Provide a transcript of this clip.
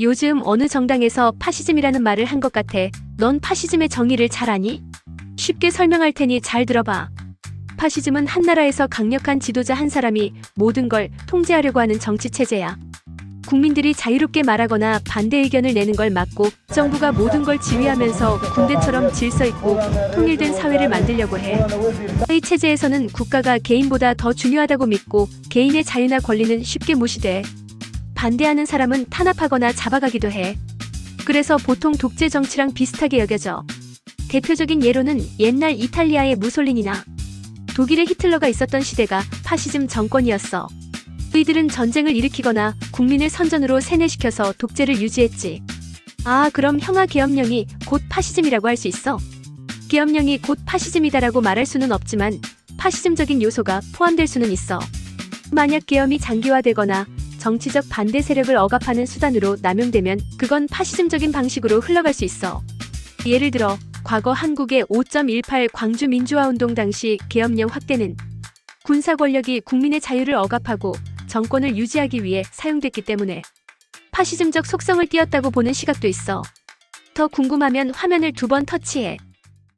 요즘 어느 정당에서 파시즘이라는 말을 한 것 같아. 넌 파시즘의 정의를 잘 아니? 쉽게 설명할 테니 잘 들어봐. 파시즘은 한 나라에서 강력한 지도자 한 사람이 모든 걸 통제하려고 하는 정치 체제야. 국민들이 자유롭게 말하거나 반대 의견을 내는 걸 막고 정부가 모든 걸 지휘하면서 군대처럼 질서 있고 통일된 사회를 만들려고 해. 이 체제에서는 국가가 개인보다 더 중요하다고 믿고 개인의 자유나 권리는 쉽게 무시돼. 반대하는 사람은 탄압하거나 잡아가기도 해. 그래서 보통 독재 정치랑 비슷하게 여겨져. 대표적인 예로는 옛날 이탈리아의 무솔리니나 독일의 히틀러가 있었던 시대가 파시즘 정권이었어. 이들은 전쟁을 일으키거나 국민을 선전으로 세뇌시켜서 독재를 유지했지. 아, 그럼 형아 계엄령이 곧 파시즘이라고 할 수 있어? 계엄령이 곧 파시즘이다라고 말할 수는 없지만 파시즘적인 요소가 포함될 수는 있어. 만약 계엄이 장기화되거나 정치적 반대 세력을 억압하는 수단으로 남용되면 그건 파시즘적인 방식으로 흘러갈 수 있어. 예를 들어 과거 한국의 5.18 광주 민주화 운동 당시 계엄령 확대는 군사 권력이 국민의 자유를 억압하고 정권을 유지하기 위해 사용됐기 때문에 파시즘적 속성을 띄었다고 보는 시각도 있어. 더 궁금하면 화면을 두 번 터치해.